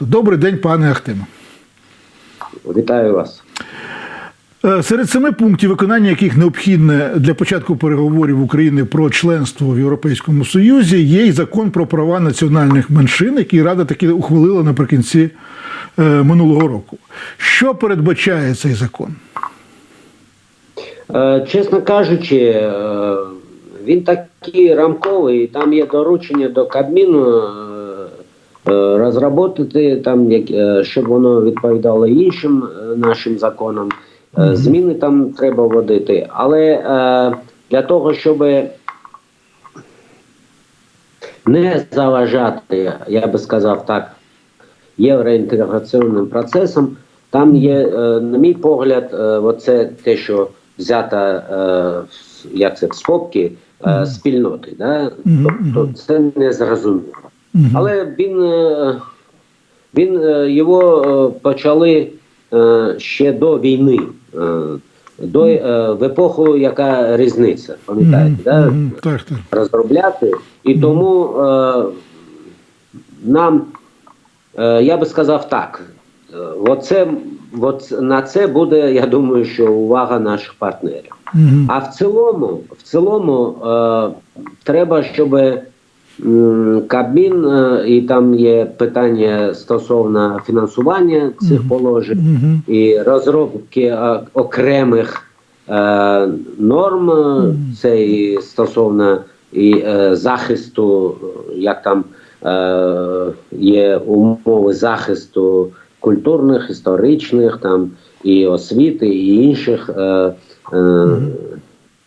Добрий день, пане Ахтиме. Вітаю вас. Е, Серед семи пунктів, виконання яких необхідне для початку переговорів України про членство в Європейському Союзі, є й закон про права національних меншин, який Рада таки ухвалила наприкінці е, минулого року. Що передбачає цей закон? Е, Чесно кажучи, він такий рамковий, там є доручення до Кабміну розробити там, як- е, щоб воно відповідало іншим е, нашим законам. Е, Зміни там треба вводити. Але е, для того, щоб не заважати, я би сказав так, євроінтеграційним процесом. Там є, е, на мій погляд, е, оце те, що взято е, як це, в скобки е, спільноти. Да? Тобто це не зрозуміло. Але він, е, він е, його е, почали ще до війни, до, в епоху, яка різниця, пам'ятаєте? Да? Так, так. розробляти. І тому нам, я би сказав так, оце, от на це буде, я думаю, що увага наших партнерів. А в цілому, в цілому треба, щоб Кабмін, е, і там є питання стосовно фінансування цих положень Мгм. і розробки е, окремих е, норм, е, це і стосовно і е, захисту, як там е, є умови захисту культурних, історичних, там і освіти, і інших е, е,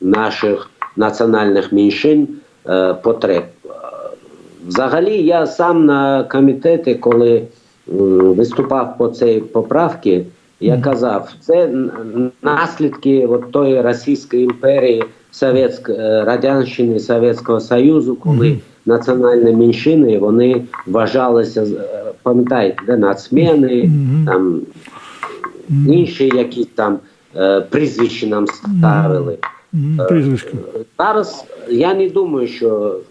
наших національних меншин е, потреб. Взагалі, я сам на комітеті, коли виступав по цій поправці, я казав, це наслідки от тої Російської імперії, Совєтськ, е, Радянщини Совєтського Союзу, коли національні меншини вони вважалися, е, пам'ятаєте, де нацмени, Мгм. там інші якісь там е, прізвища нам ставили. Мгм. Прізвисько. Зараз я не думаю, що е,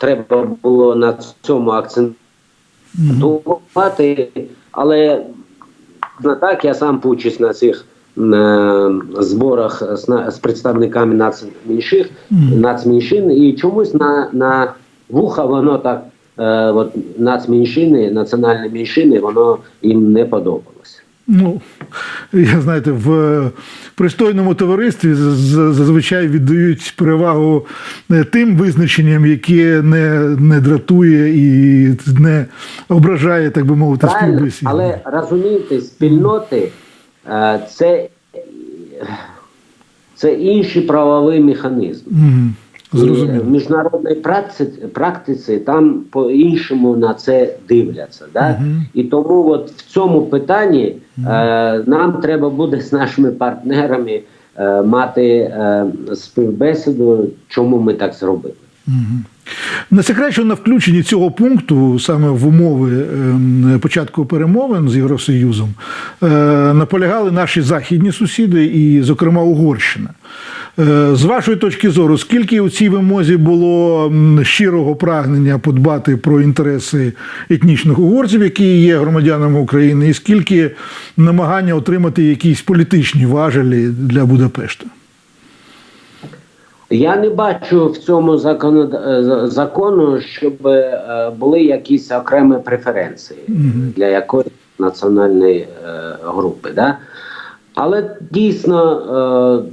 треба було на цьому акцентувати, але на так я сам почусь на цих е, зборах з, на- з представниками нацменших, Мгм. нацменшин, і чомусь на, на вуха воно так, е, от нацменшини, національні меншини, воно їм не подобалося. Ну, я знаєте, в пристойному товаристві зазвичай віддають перевагу е, тим визначенням, які не, не дратує і не ображає, так би мовити, співбесіду. але розумієте, спільноти е, це, це інший правовий механізм. Мгм. Зрозуміло. в міжнародній практиці, практиці там по-іншому на це дивляться. Да? Мгм. І тому от в цьому питанні е, нам треба буде з нашими партнерами е, мати е, співбесіду, чому ми так зробили. Мгм. Не секрет, що на включенні цього пункту, саме в умови ем, початку перемовин з Євросоюзом, е, наполягали наші західні сусіди, і, зокрема, Угорщина. Е, З вашої точки зору, скільки у цій вимозі було щирого прагнення подбати про інтереси етнічних угорців, які є громадянами України, і скільки намагання отримати якісь політичні важелі для Будапешта? Я не бачу в цьому закону, е, закону, щоб е, були якісь окремі преференції для якоїсь національної групи. Да? Але дійсно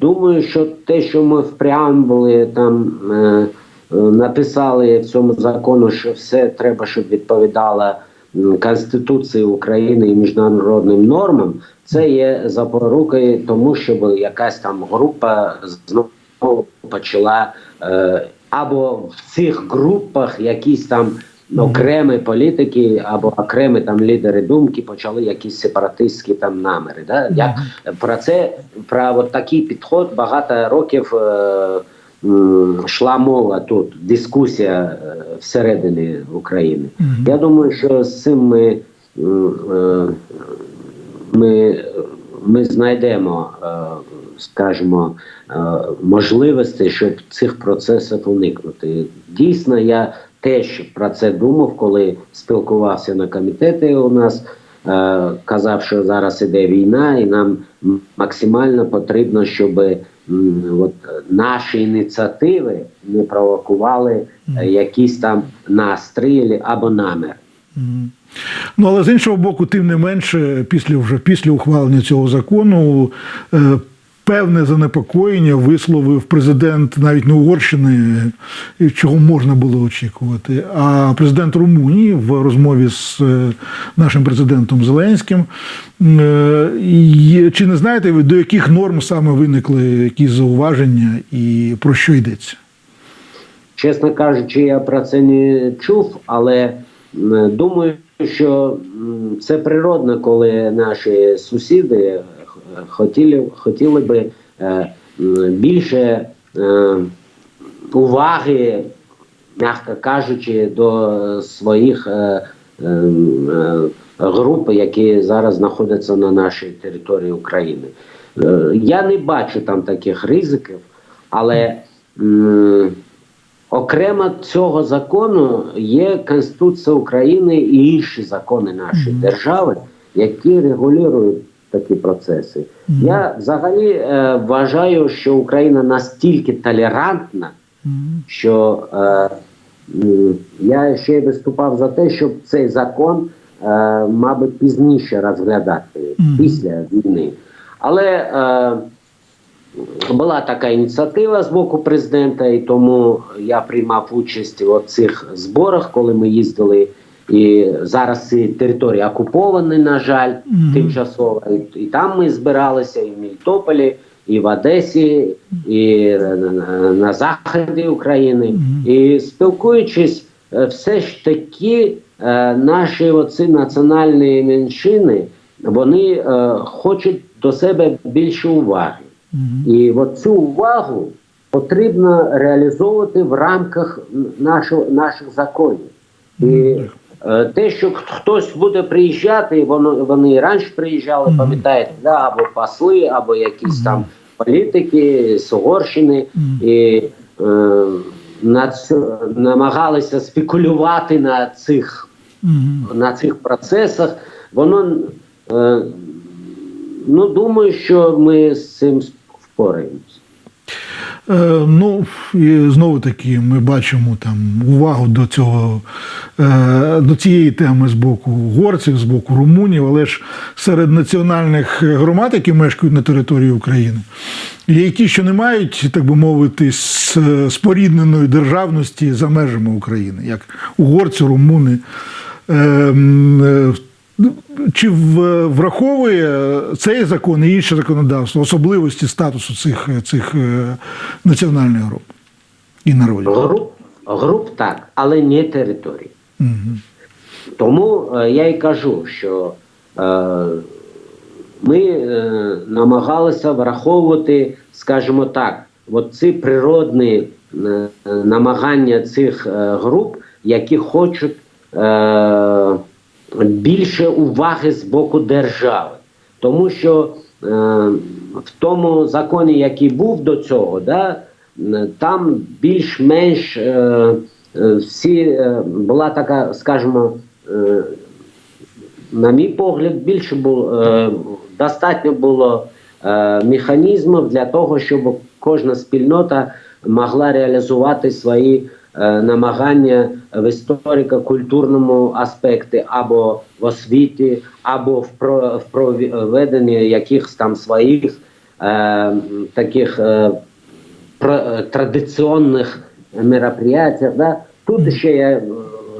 думаю, що те, що ми в преамбулі там е, е, написали в цьому закону, що все треба, щоб відповідало Конституції України і міжнародним нормам, це є запорукою тому, щоб якась там група знову почала е, або в цих групах якісь там окремі політики або окремі там лідери думки почали якісь сепаратистські там наміри. Да? Як про це про от такий підход багато років е, м, йшла мова тут, дискусія е, всередині України. Я думаю, що з цим ми, е, ми, ми знайдемо, е, скажімо, можливості, щоб цих процесів уникнути. Дійсно, я теж про це думав, коли спілкувався на комітеті у нас. Е, казав, що зараз іде війна, і нам максимально потрібно, щоб м, от, наші ініціативи не провокували е, якісь там настрій або намір. Ну, але з іншого боку, тим не менше, після вже після ухвалення цього закону е, певне занепокоєння висловив президент навіть не Угорщини, чого можна було очікувати, а президент Румунії в розмові з е, нашим президентом Зеленським. Е, Чи не знаєте ви, до яких норм саме виникли якісь зауваження і про що йдеться? Чесно кажучи, я про це не чув, але думаю, що це природно, коли наші сусіди хотіли, хотіли би е, більше е, уваги, м'яко кажучи, до своїх е, груп, які зараз знаходяться на нашій території України. Е, я не бачу там таких ризиків, але. Окремо цього закону є Конституція України і інші закони нашої держави, які регулюють такі процеси. Я взагалі е, вважаю, що Україна настільки толерантна, що е, я ще виступав за те, щоб цей закон, е, мабуть, пізніше розглядати Мгм. після війни. Але е, була така ініціатива з боку президента, і тому я приймав участь у цих зборах, коли ми їздили. І зараз ці території окуповані, на жаль, Мгм. тимчасово. І, і там ми збиралися і в Мелітополі, і в Одесі, і на, на- на заході України. Мгм. І спілкуючись, е, все ж таки е, наші оці національні меншини вони е, хочуть до себе більше уваги. Мгм. І от цю увагу потрібно реалізовувати в рамках нашого, наших законів. І те, що хтось буде приїжджати, воно вони і раніше приїжджали, пам'ятаєте, да, або посли, або якісь там політики з Угорщини, і е, на намагалися спекулювати на цих на цих процесах, воно е, ну думаю, що ми з цим впораємося. Е, Ну і знову таки ми бачимо там увагу до цього е, до цієї теми з боку угорців, з боку румунів, але ж серед національних громад, які мешкають на території України, є ті, що не мають, так би мовити, спорідненої державності за межами України, як угорці, румуни. Чи враховує цей закон і інше законодавство особливості статусу цих, цих е, національних груп і народів? Груп, груп так, але не територій. Мгм. Тому е, я й кажу, що е, ми е, намагалися враховувати, скажімо так, от ці природні е, намагання цих е, груп, які хочуть е, більше уваги з боку держави. Тому що е, в тому законі, який був до цього, да, там більш-менш е, е, всі е, була така, скажімо, е, на мій погляд, більше було е, достатньо було е, механізмів для того, щоб кожна спільнота могла реалізувати свої намагання в історико-культурному аспекті або в освіті, або в, про, в проведенні якихось там своїх е, таких е, про, е, традиційних мероприятиях. Да? Тут ще я е,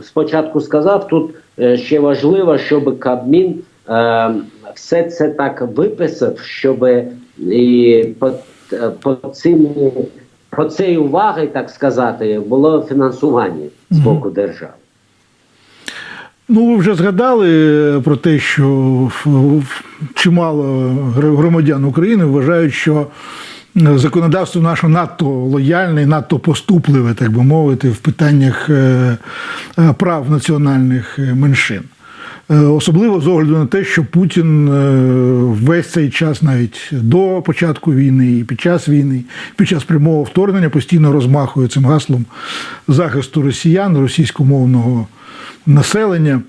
спочатку сказав, тут е, ще важливо, щоб Кабмін е, все це так виписав, щоб і по, е, по цим по цієї уваги, так сказати, було фінансування з боку держави. Ну, ви вже згадали про те, що чимало громадян України вважають, що законодавство наше надто лояльне, надто поступливе, так би мовити, в питаннях е, е, прав національних е, меншин. Е, Особливо з огляду на те, що Путін е, весь цей час, навіть до початку війни, і під час війни, під час прямого вторгнення, постійно розмахує цим гаслом захисту росіян, російськомовного населення.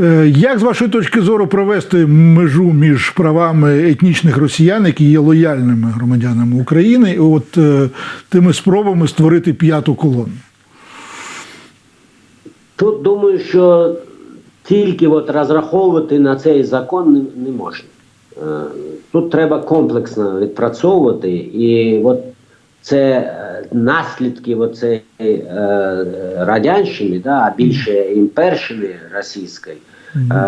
Е, Як з вашої точки зору провести межу між правами етнічних росіян, які є лояльними громадянами України, і от тими спробами створити п'яту колону? Тут думаю, що тільки от розраховувати на цей закон не, не можна. Е, Тут треба комплексно відпрацьовувати, і от це е, наслідки оцеї е, радянщини, да, а більше імперщини російської,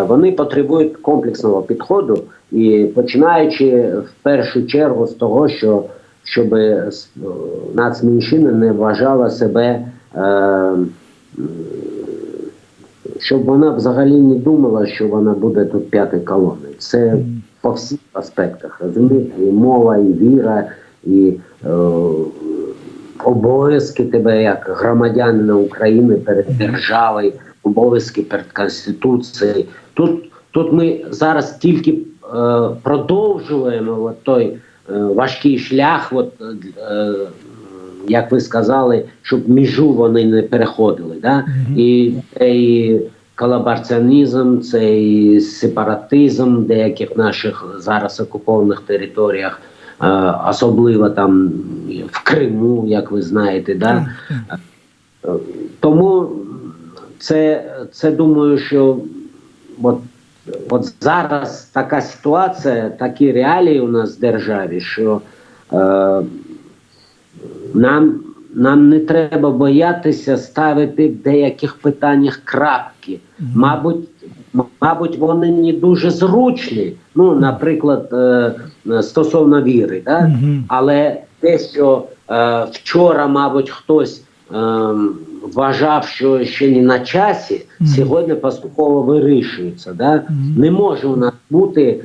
вони потребують комплексного підходу, і починаючи в першу чергу з того, що щоб нацменшина не вважала себе. Е, щоб вона взагалі не думала, що вона буде тут п'ятою колоною. Це по всіх аспектах. Розумієте, і мова, і віра, і е, обов'язки тебе як громадянина України перед державою, обов'язки перед Конституцією. Тут, тут ми зараз тільки е, продовжуємо от той е, важкий шлях, от, е, як ви сказали, щоб межу вони не переходили. Да? І цей колабораціонізм, цей сепаратизм деяких наших зараз окупованих територіях, е, особливо там в Криму, як ви знаєте, да? Е, тому це, це думаю, що от, от зараз така ситуація, такі реалії у нас в державі, що е, нам, нам не треба боятися ставити в деяких питаннях крапки. Мабуть, мабуть, вони не дуже зручні. Ну, наприклад, е, стосовно віри, да? Але те, що е, вчора, мабуть, хтось е, вважав, що ще не на часі, Мгм. сьогодні поступово вирішується. Да? Мгм. Не може у нас бути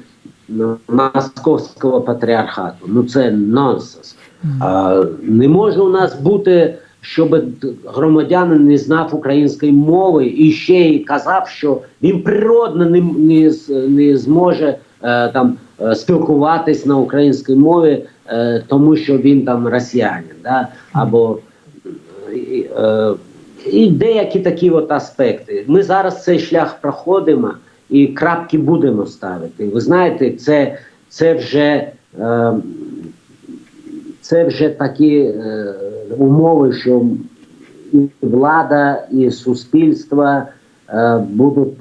ну, московського патріархату. Ну це нонсенс. А, не може у нас бути, щоб громадянин не знав української мови і ще й казав, що він природно не, не, не зможе е, там е, спілкуватись на українській мові, е, тому що він там росіянин, да? або е, е, і деякі такі от аспекти. Ми зараз цей шлях проходимо і крапки будемо ставити. Ви знаєте, це, це вже. Е, це вже такі е, умови, що і влада, і суспільство е, будуть,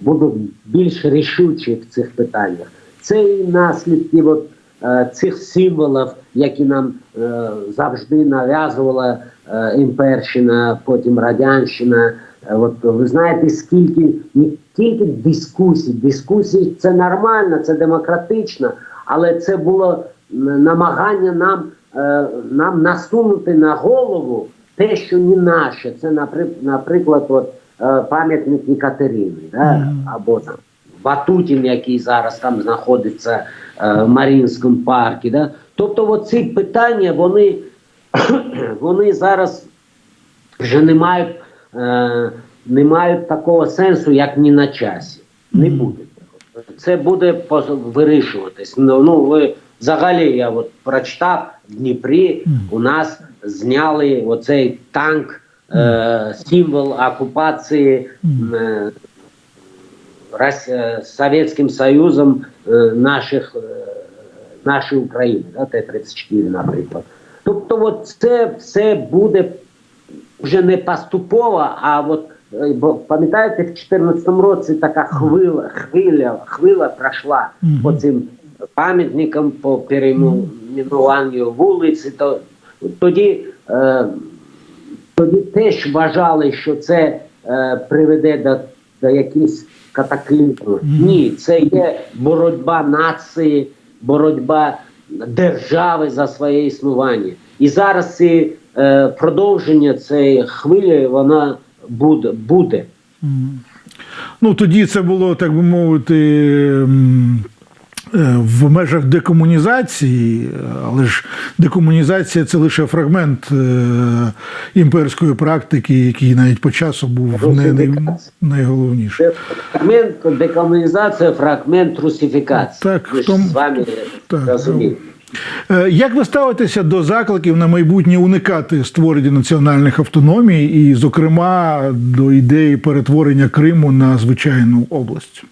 будуть більш рішучі в цих питаннях. Це і наслідки от, е, цих символів, які нам е, завжди нав'язувала е, імперщина, потім радянщина. Е, От ви знаєте, скільки не тільки дискусій, дискусії це нормально, це демократично, але це було намагання нам, е, нам насунути на голову те, що не наше. Це, напри- наприклад, от, е, пам'ятник Екатерини, да? Або там Ватутін, який зараз там знаходиться е, в Маріїнському парку. Да? Тобто, от ці питання, вони, вони зараз вже не мають, не мають такого сенсу, як ні на часі. Не буде. Це буде вирішуватись. Ну, ну ви взагалі я от прочитав в Дніпрі. У нас зняли оцей танк, е, символ окупації. Е, Рос- е, Совєтським Союзом е, наших, е, нашої України, да, Т-34, наприклад. Тобто, от це все буде вже не поступово, а от е, бо пам'ятаєте, в 2014 році така хвиля, хвиля, хвиля пройшла Мгм. по цим пам'ятникам, по перейменуванню вулиці. То, тоді, е, тоді теж вважали, що це е, приведе до, до якихось катаклізмів. Ні, це є боротьба нації, боротьба держави за своє існування. І зараз ці, е, продовження цієї хвилі вона буде. буде. Ну, тоді це було, так би мовити, в межах декомунізації, але ж декомунізація це лише фрагмент е, імперської практики, який навіть по часу був не, не, найголовніший. Фрагмент декомунізація, фрагмент русифікації. Так, Ми ж з вами так. розуміємо. Е, Як ви ставитеся до закликів на майбутнє уникати створення національних автономій, і, зокрема, до ідеї перетворення Криму на звичайну область?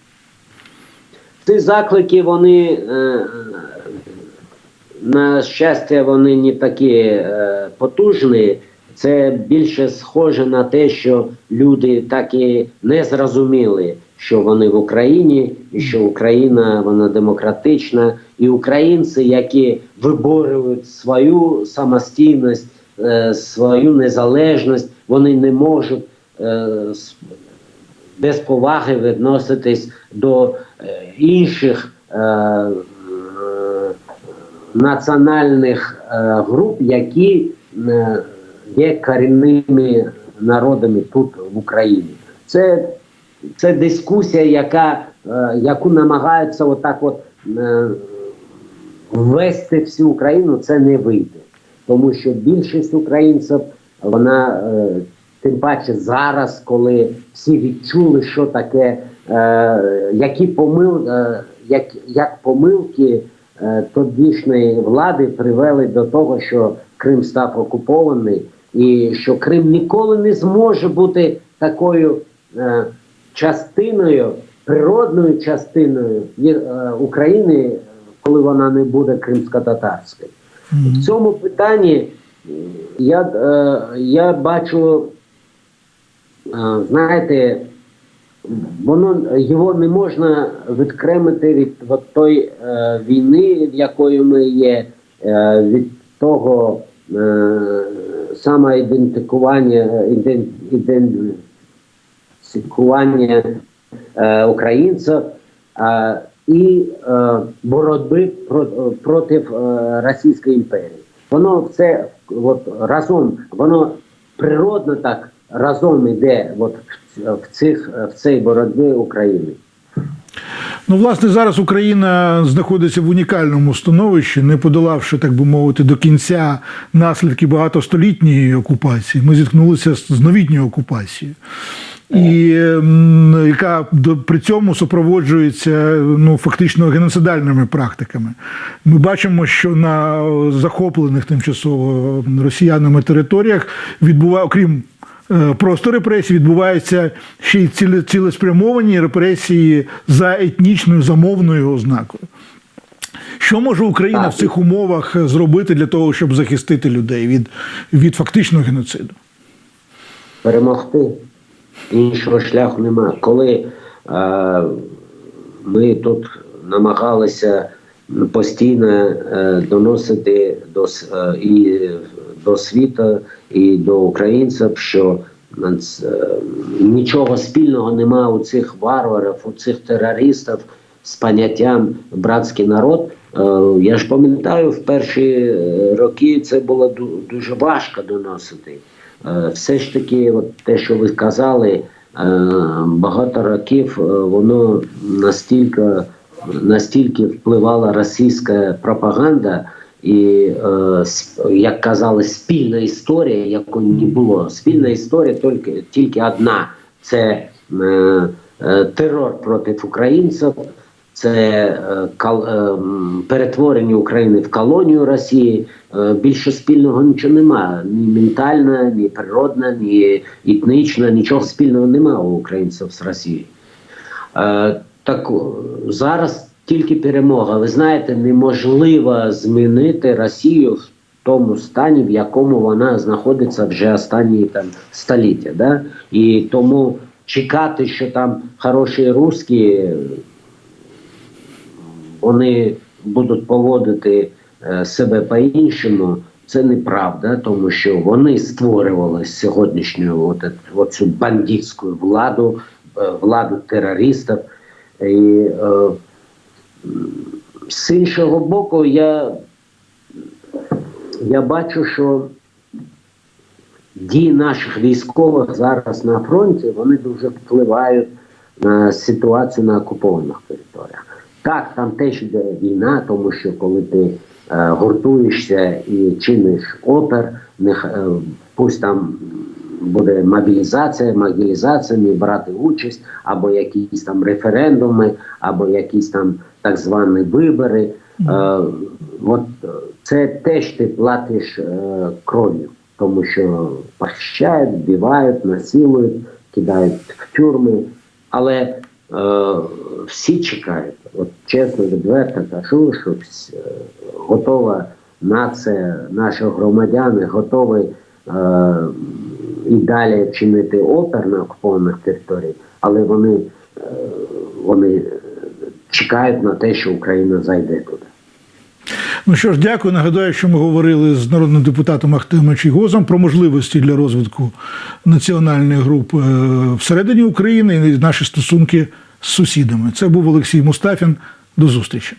Ці заклики, вони, е, на щастя, вони не такі е, потужні. Це більше схоже на те, що люди так і не зрозуміли, що вони в Україні, і що Україна вона демократична, і українці, які виборюють свою самостійність, е, свою незалежність, вони не можуть е, без поваги відноситись до е, інших е, е, національних е, груп, які е, є корінними народами тут в Україні. Це, це дискусія, яка, е, яку намагаються отак от е, ввести всю Україну, це не вийде. Тому що більшість українців, вона е, тим паче зараз, коли всі відчули, що таке, е, які помил, е, як, як помилки е, тодішньої влади привели до того, що Крим став окупований, і що Крим ніколи не зможе бути такою е, частиною, природною частиною е, України, коли вона не буде кримсько-татарською. В цьому питанні я, е, я бачу, знаєте, воно його не можна відкремити від от той е, війни, в якої ми є, е, від того е, самоідентикування, ідентифікування е, українців е, і е, боротьби про, проти е, Російської імперії. Воно все от, разом, воно природно так разом іде от, в, цих, в цій боротьбі України. Ну, власне, зараз Україна знаходиться в унікальному становищі, не подолавши, так би мовити, до кінця наслідки багатостолітньої окупації. Ми зіткнулися з новітньою окупацією. І яка при цьому супроводжується ну фактично геноцидальними практиками. Ми бачимо, що на захоплених тимчасово росіянами територіях відбуває, окрім просто репресій, відбуваються ще й цілеспрямовані репресії за етнічною замовною ознакою. Що може Україна в цих умовах зробити для того, щоб захистити людей від, від фактичного геноциду? перемогти. Іншого шляху немає. Коли е, ми тут намагалися постійно е, доносити до, е, і до світу, і до українців, що е, нічого спільного немає у цих варварів, у цих терористів з поняттям братський народ. Е, Я ж пам'ятаю, в перші е, роки це було дуже важко доносити. Все ж таки, от те, що ви казали, багато років воно настільки, настільки впливала російська пропаганда, і, е, як казали, спільна історія, якої не було. Спільна історія тільки, тільки одна: це е, е, терор проти українців. Це перетворення України в колонію Росії. Більше спільного нічого немає. Ні ментально, ні природно, ні етнічно, нічого спільного немає у українців з Росією. Так зараз тільки перемога. Ви знаєте, неможливо змінити Росію в тому стані, в якому вона знаходиться вже останні там століття. Да? І тому чекати, що там хороші русські вони будуть поводити е, себе по-іншому, це неправда, тому що вони створювали сьогоднішню от, от бандитську владу, е, владу терористів. І е, з іншого боку, я, я бачу, що дії наших військових зараз на фронті вони дуже впливають на ситуацію на окупованих територіях. Так, там теж йде війна, тому що коли ти е, гуртуєшся і чиниш опер, нех, е, пусть там буде мобілізація, мобілізаціями брати участь, або якісь там референдуми, або якісь там так звані вибори. Е, от е, це теж ти платиш е, кров'ю, тому що похищають, вбивають, насилують, кидають в тюрми. Але е, всі чекають. От чесно, відверто кажу, що е, готова нація, наші громадяни готові е, і далі чинити опер на окупованих територіях, але вони, е, вони чекають на те, що Україна зайде туди. Ну що ж, дякую. Нагадаю, що ми говорили з народним депутатом Ахтемом Чігозом про можливості для розвитку національних груп е, всередині України і наші стосунки з сусідами. Це був Олексій Мустафін. До зустрічі.